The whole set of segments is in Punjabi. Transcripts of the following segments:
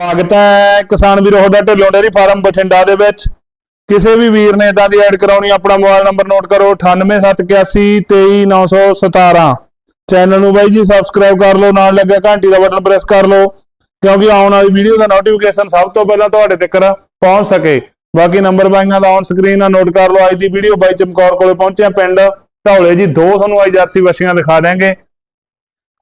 ਸਵਾਗਤ ਹੈ ਕਿਸਾਨ ਵੀਰੋ, ਤੁਹਾਡਾ ਢਿੱਲੋਂ ਡੇਰੀ ਫਾਰਮ ਬਠਿੰਡਾ ਦੇ ਵਿੱਚ। ਕਿਸੇ ਵੀ ਵੀਰ ਨੇ ਇਦਾਂ ਦੀ ਐਡ ਕਰਾਉਣੀ, ਆਪਣਾ ਮੋਬਾਈਲ ਨੰਬਰ ਨੋਟ ਕਰੋ 9871823917 ਚੈਨਲ ਨੂੰ ਬਾਈ ਜੀ ਸਬਸਕ੍ਰਾਈਬ ਕਰ ਲਓ, ਨਾਲ ਲੱਗਿਆ ਘੰਟੀ ਦਾ ਬਟਨ ਪ੍ਰੈਸ ਕਰ ਲਓ, ਕਿਉਂਕਿ ਆਉਣ ਵਾਲੀ ਵੀਡੀਓ ਦਾ ਨੋਟੀਫਿਕੇਸ਼ਨ ਸਭ ਤੋਂ ਪਹਿਲਾਂ ਤੁਹਾਡੇ ਤੱਕ ਪਹੁੰਚ ਸਕੇ। ਬਾਕੀ ਨੰਬਰ ਬਾਈਆਂ ਦਾ ਔਨ ਸਕਰੀਨ ਆ ਨੋਟ ਕਰ ਲਓ, ਅੱਜ ਦੀ ਵੀਡੀਓ ਬਾਈ ਚਮਕੌਰ ਕੋਲੇ ਪਹੁੰਚਿਆ, ਪਿੰਡ ਢੌਲੇ ਜੀ, ਦੋ ਤੁਹਾਨੂੰ ਅੱਜ ਜਰਸੀ ਬੱਚੀਆਂ ਦਿਖਾ ਦਿਆਂਗੇ।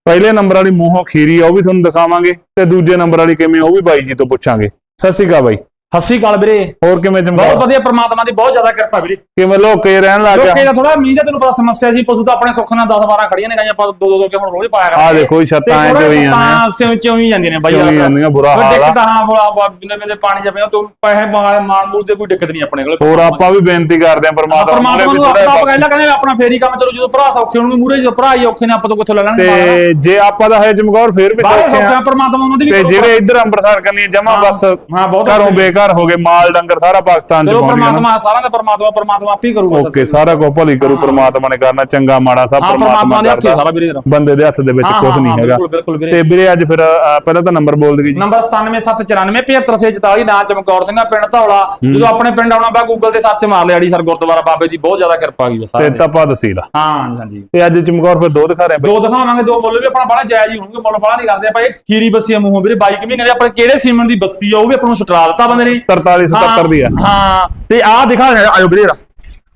ਪਹਿਲੇ ਨੰਬਰ ਵਾਲੀ ਮੂੰਹੋਂ ਖੀਰੀ ਆ, ਉਹ ਵੀ ਤੁਹਾਨੂੰ ਦਿਖਾਵਾਂਗੇ ਤੇ ਦੂਜੇ ਨੰਬਰ ਵਾਲੀ ਕਿਵੇਂ ਉਹ ਵੀ ਬਾਈ ਜੀ ਤੋਂ ਪੁੱਛਾਂਗੇ। ਸਤਿ ਸ਼੍ਰੀ ਅਕਾਲ ਬਾਈ। ਸਤਿ ਸ਼੍ਰੀ ਅਕਾਲ ਵੀਰੇ। ਹੋਰ ਕਿਵੇਂ ਬਹੁਤ ਚਮਕੌਰ ਵਧੀਆ ਪ੍ਰਮਾਤਮਾ ਦੀ ਬਹੁਤ ਜ਼ਿਆਦਾ ਕਿਰਪਾ ਵੀਰੇ। ਕਿਵੇਂ ਲੋਕੇ ਰਹਿਣ ਲੱਗ ਲੋਕੇ ਗਿਆ? ਦਾ ਥੋੜਾ ਮੀਂਹ ਦਾ ਤੈਨੂੰ ਪਤਾ ਸਮੱਸਿਆ ਸੀ ਪਸ਼ੂ ਤਾਂ ਆਪਣੇ ਸੁੱਖ ਨਾਲ 10 12 ਖੜੀਆਂ ਨੇ ਗਾਈਆਂ ਆਪਾਂ ਦੋ ਦੋ ਦੋ ਕੇ ਹੁਣ ਰੋਜ਼ ਪਾਇਆ ਆ। ਦੇਖੋ ਛੱਤਾਂ ਐ ਹੋਈ ਜਾਂਦੀਆਂ ਤਾਂ ਸਿਉਂ ਚੋਂ ਹੀ ਜਾਂਦੀਆਂ ਨੇ ਬਾਈ ਚੋਈ ਜਾਂਦੀਆਂ, ਬੁਰਾ ਹਾਲ ਆ। ਦਿੱਕਤ ਹਾਂ ਬੁਰਾ ਬਿੰਦੇ ਬਿੰਦੇ ਪਾਣੀ ਜਾ ਪਿਆ ਤੂੰ ਪੈਸੇ ਮਾਰ ਮਾਰ ਮੂਰ ਦੇ ਕੋਈ ਦਿੱਕਤ ਨਹੀਂ ਆਪਣੇ ਕੋਲ। ਹੋਰ ਆਪਾਂ ਵੀ ਬੇਨਤੀ ਕਰਦੇ ਆਂ ਪਰਮਾਤਮਾ ਪਰਮਾਤਮਾ ਮੂਹਰੇ ਵੀ ਨੂੰ ਆਪਾਂ ਕਹਿੰਦਾ ਕਹਿੰਦੇ ਆਪਣਾ ਫੇਰੀ ਕੰਮ ਚਲੋ ਜਦੋਂ ਭਰਾ ਸੌਖੇ ਹੋਣਗੇ ਮੂਰੇ ਜਦੋਂ ਭਰਾ ਹੀ ਔਖੇ ਨੇ ਆਪਾਂ ਤੋਂ ਕਿੱਥੋਂ ਲੈ ਤੇ ਜੇ ਆਪਾਂ ਦਾ ਹੈ ਚਮਕੌਰ ਫੇਰ ਵੀ ਸੌਖੇ ਆ ਪਰਮਾਤਮਾ ਉਹਨਾਂ ਦੀ ਵੀ ਤੇ ਜਿਹੜੇ ਇੱਧਰ ਅੰਮ੍ਰਿਤਸਰ ਕਰਨੀ ਜਮਾ ਬਸ ਹਾਂ, ਬਹੁਤ ਘਰੋਂ ਔਖੇ। ਬੇਘਰ ਹੋ ਗਏ ਮਾਲ ਡੰਗਰ ਸਾਰਾ ਪਾਕਿਸਤਾਨ ਚ ਚਲੋ ਪਹੁੰਚ ਗਿਆ ਨਾ। ਪਰਮਾਤਮਾ ਸਾਰਿਆਂ ਦਾ ਪਰਮਾਤਮਾ ਪਰਮਾਤਮਾ ਆਪੇ ਹੀ ਕਰੂਗਾ ਓਕੇ ਸਾਰਾ ਕੁਝ ਭਲੀ ਕਰੂ ਪਰਮਾਤਮਾ ਨੇ ਕਰਨਾ ਚੰਗਾ ਮਾੜਾ ਸਭ ਹਾਂ ਪਰਮਾਤਮਾ ਪਰਮਾਤਮਾ ਦੇ ਹੱਥੇ ਕਰਦਾ ਸਾਰਾ ਵੀਰੇ ਬੰਦੇ ਦੇ ਹੱਥ ਦੇ ਵਿੱਚ ਹਾਂ, ਕੁਝ ਹਾਂ, ਨਹੀਂ ਹਾਂ, ਹੈਗਾ। ਬਿਲਕੁਲ, ਬਿਲਕੁਲ ਵੀਰੇ। ਤੇ ਵੀਰੇ ਅੱਜ ਫਿਰ ਅਹ, ਪਹਿਲਾਂ ਤਾਂ ਨੰਬਰ ਬੋਲ ਦਈਏ ਜੀ। ਨੰਬਰ 9774975444 ਨਾਂ ਚਮਕੌਰ ਸਿੰਘਾ ਪਿੰਡ ਧੌਲਾ। ਜਦੋਂ ਆਪਣੇ ਪਿੰਡ ਆਉਣਾ ਬਾ ਗੂਗਲ ਤੇ ਸਰਚ ਮਾਰ ਲਿਆ ਜੀ ਸਰ ਗੁਰਦੁਆਰਾ ਬਾਬੇ ਦੀ ਬਹੁਤ ਜ਼ਿਆਦਾ ਕਿਰਪਾ ਗਈ ਤੇ ਸਾਰੇ ਤਪਾ ਤਸੀਲਾ ਹਾਂ ਹਾਂਜੀ, ਤੇ ਅੱਜ ਚਮਕੌਰ ਫਿਰ ਦੋ ਦਿਖਾ ਰਹੇ ਆ ਬਈ। ਦੋ ਦਿਖਾਵਾਂਗੇ ਦੋ ਮੁੱਲ ਵੀ ਆਪਣਾ ਬੜਾ ਜਾਇਜ਼ ਹੀ ਹੋਣਗੇ ਮੁੱਲ ਬੜਾ ਨਹੀਂ ਕਰਦੇ। ਆਪਾਂ ਇਹ ਖੀਰੀ ਬੱਸੀ ਮੂੰਹੋਂ ਵੀਰੇ 22 ਮਹੀਨੇ ਦੇ ਆਪਣੇ ਕਿਹੜੇ ਸੀਮਨ ਦੀ ਬੱਸੀ ਆ ਉਹ ਵੀ ਆਪਾਂ ਨੂੰ ਸਟਰਾ ਦਿੱਤਾ ਬੰਦੇ ਨੇ 43 77 ਦੀ ਆ। ਹਾਂ, ਹਾਂ ਤੇ ਆਹ ਦਿਖਾ ਦੇ ਆਇਓ ਵੀਰੇ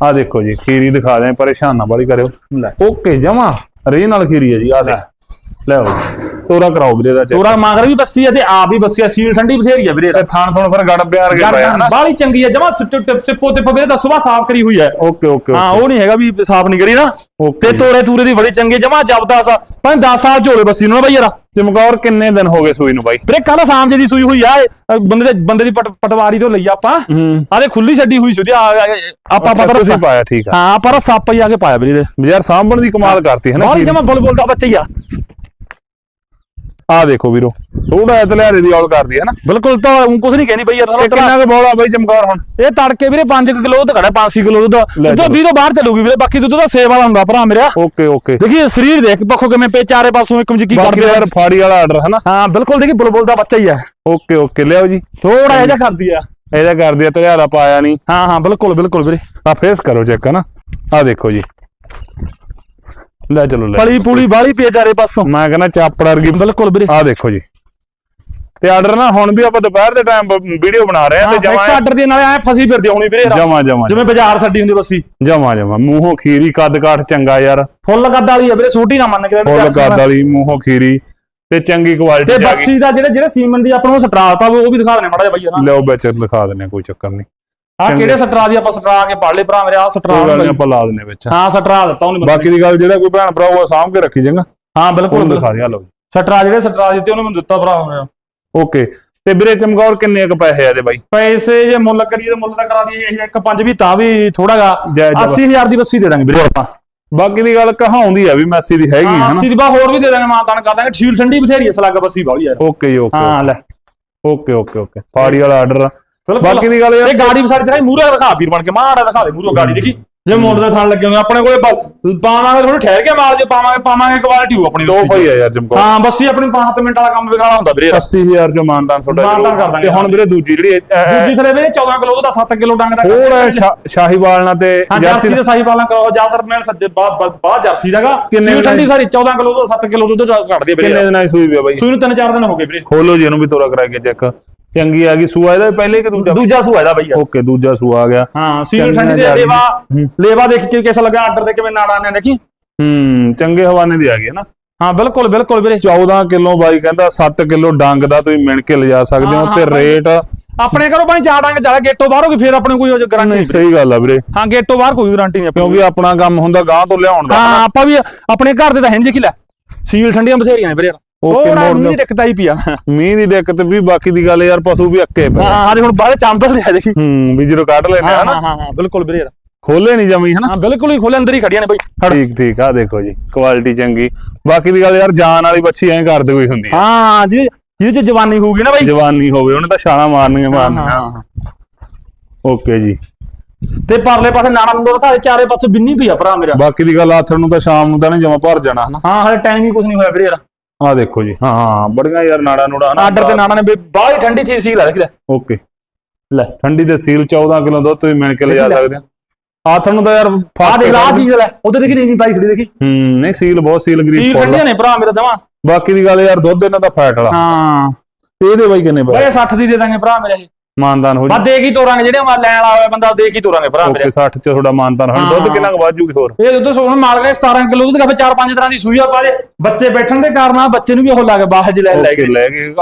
ਆ ਦੇਖੋ ਜੀ ਖੀਰੀ ਦਿਖਾ ਰਹੇ ਪਰੇਸ਼ਾਨ ਨਾ ਬਾਲੀ ਕਰਿਓ। ਓਕੇ ਜਮਾ। ਰੇ ਨਾਲ ਖੀਰੀ ਹੈ ਜੀ ਆ ਦੇ ਲੈ ਆਓ ਜੀ। ਤੋਰਾ ਕਰਾਓ ਵੀਰੇ ਦਾ ਚੈੱਕ ਤੋਰਾ ਮਗਰ ਵੀ ਬੱਸੀ ਆ ਤੇ ਆਪ ਵੀ ਬੱਸੀ ਆ ਸੀਲ ਠੰਡੀ ਬਥੇਰੀ ਆ ਵੀਰੇ ਤੇ ਥਾਣ ਥਣ ਫਿਰ ਗੜ ਪਿਆਰ ਕੇ ਪਿਆ ਹਨਾ। ਬਾਲੀ ਚੰਗੀ ਆ ਜਮਾ ਟਿੱਪੋ ਟਿੱਪੋ ਵੀਰੇ ਤਾਂ ਸਵੇਰ ਸਾਫ਼ ਕਰੀ ਹੋਈ ਹੈ ਓਕੇ ਓਕੇ ਹਾਂ ਉਹ ਨਹੀਂ ਹੈਗਾ ਵੀ ਸਾਫ਼ ਨਹੀਂ ਕਰੀ ਨਾ। ਤੇ ਤੋਰੇ ਤੂਰੇ ਦੀ ਬੜੀ ਚੰਗੀ ਜਮਾ ਜਬਦਾ ਸਾ ਪੰਜ 10 ਸਾਲ ਝੋਲੇ ਬੱਸੀ ਨੂੰ ਨਾ ਬਾਈ ਯਾਰ। ਚਮਕੌਰ ਕਿੰਨੇ ਦਿਨ ਹੋ ਗਏ ਸੂਈ ਨੂੰ ਬਾਈ? ਵੀਰੇ ਕੱਲ ਸ਼ਾਮ ਜੇ ਦੀ ਸੂਈ ਹੋਈ ਆ ਬੰਦੇ ਦੇ ਬੰਦੇ ਦੀ ਪਟ- ਪਟਵਾਰੀ ਤੋਂ ਲਈ ਆਪਾਂ। ਆਦੇ ਖੁੱਲੀ ਛੱਡੀ ਹੋਈ ਸੀ ਆਪਾਂ ਪਤਾ ਤੁਸੀਂ ਪਾਇਆ ਠੀਕ ਆ। ਹਾਂ ਪਰ ਸੱਪ ਹੀ ਆ ਕੇ ਪਾਇਆ ਵੀਰੇ ਯਾਰ ਸਾਂਭਣ ਦੀ ਕਮਾਲ ਕਰਤੀ ਹੈ ਨਾ ਜਮਾ ਬੁੱਲ ਬੁੱਲ ਦਾ ਬੱਚਾ ਹੀ ਆ। ਆ ਦੇਖੋ ਵੀਰੋ ਥੋੜਾ ਜਿਹਾ ਤਲਿਆਰੇ ਦੀ ਔਲ ਕਰਦੀ ਹੈ ਨਾ। ਬਿਲਕੁਲ ਤਾਂ ਊਂ ਕੁਝ ਨਹੀਂ ਕਹਿਣੀ ਬਈ ਯਾਰ ਇਹ ਕਿੰਨਾ ਕੁ ਬੋਲਾ ਬਾਈ ਚਮਕੌਰ ਹੁਣ? ਇਹ ਤੜਕੇ ਵੀਰੇ 5 ਕਿਲੋ ਦੁੱਧ ਘੜਾ 5 ਕਿਲੋ ਦੁੱਧ। ਦੁੱਧ ਚਲੋ। 20 ਤੋਂ ਬਾਹਰ ਚੱਲੂਗੀ ਵੀਰੇ ਬਾਕੀ ਦੁੱਧ ਦਾ ਸੇਵ ਵਾਲਾ ਹੁੰਦਾ ਭਰਾ ਮੇਰਾ। Okay okay. ਦੇਖੀ ਸਰੀਰ ਦੇਖ ਪੱਖੋ ਕਿਵੇਂ ਪੇ ਚਾਰੇ ਪਾਸੋਂ ਇੱਕ ਮਜਕੀ ਕਰਦੇ ਆ। ਯਾਰ ਫਾੜੀ ਵਾਲਾ ਆਰਡਰ ਹੈ ਨਾ। ਹਾਂ ਬਿਲਕੁਲ ਦੇਖੀ ਬੁਲਬੁਲ ਦਾ ਬੱਚਾ ਹੀ ਆ। ਓਕੇ ਓਕੇ ਲਿਆਓ ਜੀ। ਥੋੜਾ ਜਿਹਾ ਕਰਦੀ ਆ। ਇਹਦਾ ਕਰਦੀ ਆ ਤਲਿਆਰਾ ਪਾਇਆ ਨਹੀਂ। ਹਾਂ ਹਾਂ ਬਿਲਕੁਲ ਬਿਲਕੁਲ ਵੀਰੇ। ਆ ਫੇਸ ਕਰੋ ਚੈੱਕ ਨਾ। ਆ ਦੇਖੋ ਜੀ। ਲੈ ਚਲੋ ਲੈ ਪਲੀ ਪੂਲੀ ਬਾਹਲੀ ਪੇ ਚਾਰੇ ਪਾਸੋਂ। ਮੈਂ ਕਹਿੰਦਾ ਚਾਪੜ ਵਰਗੀ ਬਿਲਕੁਲ ਵੀਰੇ। ਆ ਦੇਖੋ ਜੀ। ਤੇ ਆਰਡਰ ਨਾ ਹੁਣ ਵੀ ਆਪਾਂ ਦੁਪਹਿਰ ਦੇ ਟਾਈਮ ਵੀਡੀਓ ਬਣਾ ਰਹੇ ਆ ਤੇ ਇੱਕ ਜਮਾ ਆਰਡਰ ਦੇ ਨਾਲੇ ਐ ਫਸੀ ਫਿਰਦੀ ਹੋਣੀ ਵੀਰੇ। ਜਮਾ ਜਮਾ। ਜਿਵੇਂ ਬਾਜ਼ਾਰ ਛੱਡੀ ਹੁੰਦੀ ਬੱਸੀ ਜਮਾ ਜਮਾ। ਮੂੰਹੋਂ ਖੀਰੀ ਕੱਦ ਕਾਠ ਚੰਗਾ ਯਾਰ। ਫੁੱਲ ਕੱਦ ਵਾਲੀ ਆ ਵੀਰੇ ਛੋਟੀ ਨਾ ਮੰਨ ਕੇ ਫੁੱਲ ਕੱਦ ਵਾਲੀ ਮੂੰਹੋਂ ਖੀਰੀ ਤੇ ਚੰਗੀ ਤੇ ਕੁਆਲਿਟੀ ਗਈ। ਬੱਸੀ ਦਾ ਜਿਹੜੇ ਜਿਹੜੇ ਸੀਮਨ ਦੀ ਆਪਾਂ ਨੂੰ ਸਟਰਾ ਤਾ ਉਹ ਵੀ ਦਿਖਾ ਦੇਣੇ ਮਾੜਾ ਜਿਹਾ ਬਈ ਨਾ? ਲਿਓ ਵਿੱਚ ਲਿਖਾ ਦਿੰਨੇ ਕੋਈ ਚੱਕਰ ਨਹੀਂ। ਆ ਕਿਹੜੇ ਸਟਰਾ ਦੀ ਆਪਾਂ ਸਟਰਾ ਕੇ ਪੜ ਲਏ ਭਰਾ ਮੇਰੇ ਆ ਸਟਰਾ ਕੋਈ ਗੱਲ ਨਹੀਂ ਆਪਾਂ ਲਾ ਦਿੰਨੇ ਵਿੱਚ। ਹਾਂ ਸਟਰਾ ਦਿੱਤਾ ਉਹਨੇ ਬਾਕੀ ਦੀ ਗੱਲ ਜਿਹੜਾ ਕੋਈ ਭੈਣ ਭਰਾ ਉਹ ਸਾਂਭ ਕੇ ਰੱਖੀ ਜਾਂਗਾ ਹਾਂ ਬਿਲਕੁਲ ਉਹਨੂੰ ਦਿਖਾ ਦਿਆ ਲਓ ਸਟਰਾ ਜਿਹੜੇ ਸਟਰਾ ਦਿੱਤੇ ਉਹਨੇ ਮੈਨੂੰ ਦਿੱਤਾ ਭਰਾ ਮੇਰਾ ਓਕੇ। ਤੇ ਵੀਰੇ ਚਮਕੌਰ ਕਿੰਨੇ ਕੁ ਪੈਸੇ ਆ ਇਹਦੇ ਬਾਈ? ਪੈਸੇ ਜੇ ਮੁੱਲ ਕਰੀਏ ਤਾਂ ਮੁੱਲ ਤਾਂ ਕਰਾ ਦਈਏ ਇਹ ਇੱਕ ਪੰਜ ਵੀ ਤਾਂ ਵੀ ਥੋੜਾਗਾ ਆ। 80000 ਦੀ ਬੱਸੀ ਦੇ ਦਾਂਗੇ ਵੀਰੇ ਆਪਾਂ। ਬਾਕੀ ਦੀ ਗੱਲ ਕਹਾਉਂਦੀ ਆ ਵੀ ਮੈਸੀ ਦੀ ਹੈਗੀ ਹਾਂ ਹੈ ਨਾ 80 ਦੀ ਬਾ ਹੋਰ ਵੀ ਦੇ ਦਾਂਗੇ ਮਾਂ ਤਾਨ ਕਰ ਦਾਂਗੇ। ਠੀਲ ਠੰਡੀ ਬਥੇਰੀ ਹੈ ਸਲੱਗ ਬੱਸੀ ਬਾਹਲੀ ਯਾਰ ਓਕੇ ਜੀ ਓਕੇ ਹਾਂ ਲੈ। Okay okay okay. ਫਾੜੀ ਵਾਲਾ ਆਰਡਰ ਬਾਕੀ ਦੀ ਗੱਲ ਯਾਰ ਇਹ ਗਾੜੀ ਵਿਸਾਰੀ ਤੇਰਾ ਮੂਹਰੇ ਦਿਖਾ ਵੀਰ ਬਣ ਕੇ ਮਾੜਾ ਦਿਖਾ ਦੇ ਮੂਹਰੋਂ ਗਾੜੀ ਦੇਖੀ? ਜੇ ਮੋੜ ਦਾ ਥਣ ਲੱਗੇ ਹੋਏ ਆਪਣੇ ਕੋਲੇ ਪਾਵਾਂਗੇ ਥੋੜੀ ਠਹਿਰ ਕੇ ਮਾਰ ਜੇ ਪਾਵਾਂਗੇ ਪਾਵਾਂਗੇ ਕੁਆਲਿਟੀ ਹੋ ਆਪਣੀ ਟੋਪ ਹੀ ਆ ਯਾਰ ਚਮਕੌਰ ਹਾਂ ਬੱਸੀ ਆਪਣੀ 5 ਮਿੰਟ ਵਾਲਾ ਕੰਮ ਵਿਖਾਣਾ ਹੁੰਦਾ ਵੀਰੇ 80000 ਜੋ ਮਾਨਦਾਨ ਤੁਹਾਡਾ ਜ਼ਰੂਰ। ਕਰ ਦਾਂਗੇ। ਤੇ ਹੁਣ ਵੀਰੇ ਦੂਜੀ ਜਿਹੜੀ ਦੂਜੀ ਥਲੇ ਵੀਰੇ 14 ਕਿਲੋ ਦਾ 7 ਕਿਲੋ ਡੰਗ ਦਾ ਥੋੜਾ ਸ਼ਾਹੀਵਾਲ ਨਾਲ ਤੇ ਹਾਂ ਜਰਸੀ ਦੇ ਸਾਈ ਪਾਲਾਂ ਕਰੋ ਜ਼ਿਆਦਾਤਰ ਮੈਂ ਸੱਜੇ ਬਾਅਦ ਜਰਸੀ ਦਾਗਾ ਕਿੰਨੇ ਕਿੰਨੇ ਠੰਡੀ ਸਾਰੀ 14 ਕਿਲੋ ਤੋਂ 7 ਕਿਲੋ ਦੁੱਧ ਘਟਦੀ ਕਿੰਨੇ ਵੀਰੇ ਦਿਨਾਂ ਦੀ ਸੂਈ ਵੀ ਆ ਬਾਈ? ਸੂਈ ਨੂੰ ਤਿੰਨ ਚਾਰ ਦਿਨ ਹੋ ਗਏ ਵੀਰੇ। ਖੋਲੋ ਜੀ ਇਹਨੂੰ ਵੀ ਤੋਰਾ ਕਰਾ ਕੇ ਚੈੱਕ। ਚੰਗੀ ਆ ਗਈ ਸੂਆ ਇਹਦਾ ਪਹਿਲੇ ਕਿ ਦੂਜਾ? ਦੂਜਾ ਸੂਆ ਇਹਦਾ ਬਈ ਓਕੇ ਦੂਜਾ ਸੂਆ ਆ ਗਿਆ। ਹਾਂ ਸੀਲ ਠੰਡੀ ਦੇ। ਲੇਵਾ। ਲੇਵਾ ਦੇਖ ਕੇ ਕਿਸ ਲੱਗਾ ਆਰਡਰ ਦੇ ਕਿਵੇਂ ਨਾੜਾ ਨੇ ਦੇਖੀ? ਹੂੰ ਚੰਗੇ ਹਵਾਨੇ ਦੀ ਆ ਗਈ ਹੈ ਨਾ। ਹਾਂ ਬਿਲਕੁਲ ਬਿਲਕੁਲ ਵੀਰੇ। 14 ਕਿਲੋ ਬਾਈ ਕਹਿੰਦਾ 7 ਕਿਲੋ ਡੰਗ ਦਾ ਤੁਸੀਂ ਮਿਣ ਕੇ ਲਿਜਾ ਸਕਦੇ ਹੋ ਤੇ। ਰੇਟ ਆਪਣੇ ਘਰੋਂ ਭਾਈ ਚਾਰ ਡੰਗ ਜ਼ਿਆਦਾ ਗੇਟੋਂ ਬਾਹਰ ਹੋ ਗਈ ਫਿਰ ਆਪਣੇ ਕੋਈ ਗਾਰੰਟੀ ਨਹੀਂ ਨਹੀਂ। ਸਹੀ ਗੱਲ ਆ ਵੀਰੇ। ਹਾਂ ਗੇਟੋਂ ਬਾਹਰ ਕੋਈ ਗਾਰੰਟੀ ਨਹੀਂ ਕਿਉਂਕਿ ਆਪਣਾ। ਕੰਮ ਹੁੰਦਾ ਗਾਂ ਤੋਂ ਲਿਆਉਣ ਦਾ। ਹਾਂ ਆਪਾਂ ਵੀ ਆਪਣੇ ਘਰ ਦੇ ਤਾਂ ਹੈਂ ਦੇਖੀ ਲੈ। ਸੀਲ ਠੰਡੀਆਂ ਬਥੇਰੀਆਂ ਨੇ ਵੀਰੇ। ਓਕੇ, ਉਹ ਮੋੜ ਨਹੀਂ ਦਿਓ। ਦਿੱਕਤ ਆਈ ਪਿਆ ਮੀਂਹ ਦੀ ਦਿੱਕਤ ਵੀ ਬਾਕੀ ਦੀ ਗੱਲ ਯਾਰ ਪਸ਼ੂ ਵੀ ਅੱਕੇ ਪਏ ਹਾਂ ਹਾਂ ਹੁਣ ਬਾਹਰ ਚੰਬਲ ਰਿਹਾ ਦੇਖੀ। ਹੂੰ ਵੀ ਜਦੋਂ ਕੱਢ ਆ ਹਾਂ ਹਨਾ। ਹਾਂ ਹਾਂ ਬਿਲਕੁਲ ਵੀਰੇ ਖੋਲੇ ਨਹੀਂ ਜਮੀ ਹਨਾ। ਹਾਂ ਬਿਲਕੁਲ ਹੀ ਖੋਲੇ ਅੰਦਰ ਹੀ ਖੜੀਆਂ ਨੇ ਬਈ। ਠੀਕ ਠੀਕ ਆ ਦੇਖੋ ਜੀ ਕੁਆਲਿਟੀ ਚੰਗੀ। ਬਾਕੀ ਦੀ ਗੱਲ ਯਾਰ ਜਾਨ ਵਾਲੀ ਬੱਚੀ ਐਂ ਕਰਦੇ ਹੋਈ ਹੁੰਦੀ ਆ। ਹਾਂ ਜਿਹਦੇ ਜਿਹਦੇ ਚ ਜਵਾਨੀ ਹੋਊਗੀ ਨਾ ਬਈ। ਜਵਾਨੀ ਹੋਵੇ ਉਹਨੇ ਤਾਂ ਛਾਲਾਂ ਮਾਰਨੀਆਂ ਹਾਂ, ਮਾਰਨੀਆਂ। ਹਾਂ। ਓਕੇ ਜੀ। ਤੇ ਪਰਲੇ ਪਾਸੇ ਨਾੜਾ ਨੂੰ ਦਿਖਾ ਦੇ ਚਾਰੇ ਪਾਸੇ ਬਿੰਨੀ ਪਈ ਆ ਭਰਾ ਮੇਰਾ। ਬਾਕੀ ਦੀ ਗੱਲ ਆਥਰ ਨੂੰ ਤਾਂ ਸ਼ਾਮ ਨੂੰ ਤਾਂ ਨਹੀਂ ਜਮਾ ਭਰ ਜਾਣਾ ਹਨਾ। ਹਾਂ ਹਲੇ ਟਾਈਮ ਹੀ ਕੁਝ ਨਹੀਂ ਹੋਇਆ ਵੀਰੇ ਯਾਰ। ਆ ਦੇਖੋ ਜੀ। ਹਾਂ ਬੜੀਆਂ ਯਾਰ ਨਾੜਾ ਨੂੜਾ ਹਨਾ ਆਰਡਰ ਤੇ ਨਾਣਾ ਨੇ ਵੀ ਬਾਹਲੀ ਠੰਡੀ ਚੀਜ਼ ਸੀ ਲੈ ਦੇਖ ਲੈ ਓਕੇ। ਲੈ। ਠੰਡੀ ਦੇ ਸੀਲ 14 ਕਿਲੋ ਦੁੱਧ ਤੁਸੀਂ ਮਿਣ ਕੇ ਲਿਜਾ। ਸਕਦੇ ਆ ਆਥਣ ਨੂੰ ਤਾਂ ਯਾਰ ਆ ਦੇਖ ਆਹ ਚੀਜ਼ ਲੈ। ਉਧਰ ਦੇਖੀ ਨਹੀਂ ਪਾਈ ਖੜੀ ਦੇਖੀ। ਹੂੰ ਨਹੀਂ ਸੀਲ ਬਹੁਤ ਸੀਲ ਗਰੀਬ ਫੁੱਲ ਠੰਡੀਆਂ ਨੇ ਭਰਾ ਮੇਰਾ ਜਮਾ ਬਾਕੀ ਦੀ ਗੱਲ ਯਾਰ ਦੁੱਧ ਇਹਨਾਂ ਦਾ ਫੈਟ ਵਾਲਾ। ਹਾਂ। ਇਹਦੇ ਬਾਈ ਕਿੰਨੇ ਬਈ 60 ਦੀ ਦੇ ਦਾਂਗੇ ਭਰਾ ਮੇਰੇ ਇਹ। ਮਾਨਦਾਨ ਹੋ ਬਾ ਦੇ ਕੀ ਤੋਰਾਂਗੇ ਜਿਹੜੇ ਮਾ ਲੈਣ ਵਾਲਾ ਹੋਇਆ ਬੰਦਾ ਦੇ ਕੀ ਤੋਰਾਂਗੇ ਭਰਾ ਮੇਰੇ ਓਕੇ 60 ਚ ਤੁਹਾਡਾ ਮਾਨਦਾਨ ਹੁਣ। ਦੁੱਧ। ਕਿੰਨਾ ਕੁ ਵੱਧ ਜੂਗੀ ਹੋਰ? ਇਹ ਦੁੱਧ ਸੋਣ ਮਾਲ ਗਏ 17 ਕਿਲੋ ਦੁੱਧ ਕਾਫੇ 4-5 ਤਰ੍ਹਾਂ ਦੀ ਸੂਈਆ ਪਾ ਦੇ ਬੱਚੇ ਬੈਠਣ ਦੇ ਕਾਰਨ ਆ ਬੱਚੇ ਨੂੰ ਵੀ ਉਹ ਲਾ ਕੇ ਬਾਹਰ ਜ ਲੈ ਲੈ ਗਏ ਲੈ ਗਏ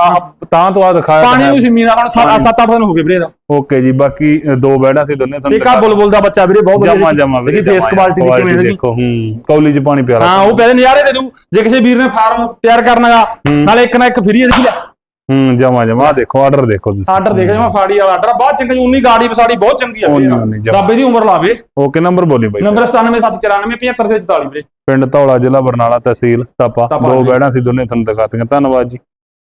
ਤਾਂ ਤੋਂ ਆ ਦਿਖਾਇਆ ਪਾਣੀ ਨੂੰ ਸਿਮੀ ਦਾ ਹੁਣ 7-8 ਦਿਨ ਹੋ ਗਏ ਵੀਰੇ ਦਾ। ਓਕੇ ਜੀ ਬਾਕੀ ਦੋ ਬੈੜਾਂ ਸੀ ਦੋਨੇ ਤੁਹਾਨੂੰ ਇੱਕ ਆ ਬੁਲਬੁਲ ਦਾ ਬੱਚਾ ਵੀਰੇ ਬਹੁਤ ਜਮਾ ਜਮਾ ਵੀਰੇ ਫੇਸ ਕੁਆਲਿਟੀ ਦੀ ਕਿਵੇਂ ਦੀ ਦੇਖੋ ਹੂੰ ਕੌਲੀ ਚ ਪਾਣੀ ਪਿਆਰਾ ਹਾਂ ਉਹ ਪੈਸੇ ਨਜ਼ਾਰੇ ਦੇ ਦੂ ਜੇ ਕਿਸੇ ਵੀਰ ਨੇ ਫਾਰਮ ਤਿਆਰ ਕਰਨਾਗਾ ਨਾਲੇ ਇੱਕ ਨਾ ਇੱਕ ਫਰੀ ਦੇਖੀ ਲੈ। ਹੂੰ ਜਮਾ ਜਮਾ। ਦੇਖੋ ਆਰਡਰ ਦੇਖੋ ਤੁਸੀਂ। ਆਰਡਰ ਦੇਖ ਜਮਾ ਫਾੜੀ ਵਾਲਾ ਆਰਡਰ ਬਹੁਤ ਚੰਗੀ ਉਨੀ ਗਾੜੀ ਵਸਾੜੀ ਬਹੁਤ ਚੰਗੀ ਆ। ਰੱਬ ਦੀ ਉਮਰ ਲਾਵੇ। ਓਕੇ ਨੰਬਰ ਬੋਲੀ ਬਾਈ। ਨੰਬਰ 9774975644 ਵੀਰੇ। ਪਿੰਡ ਧੌਲਾ ਜ਼ਿਲ੍ਹਾ ਬਰਨਾਲਾ ਤਹਿਸੀਲ ਤਾਪਾ। ਦੋ। ਬੈੜਾਂ ਸੀ ਦੋਨੇ ਤੁਹਾਨੂੰ ਦਿਖਾਤੀਆਂ। ਧੰਨਵਾਦ ਜੀ।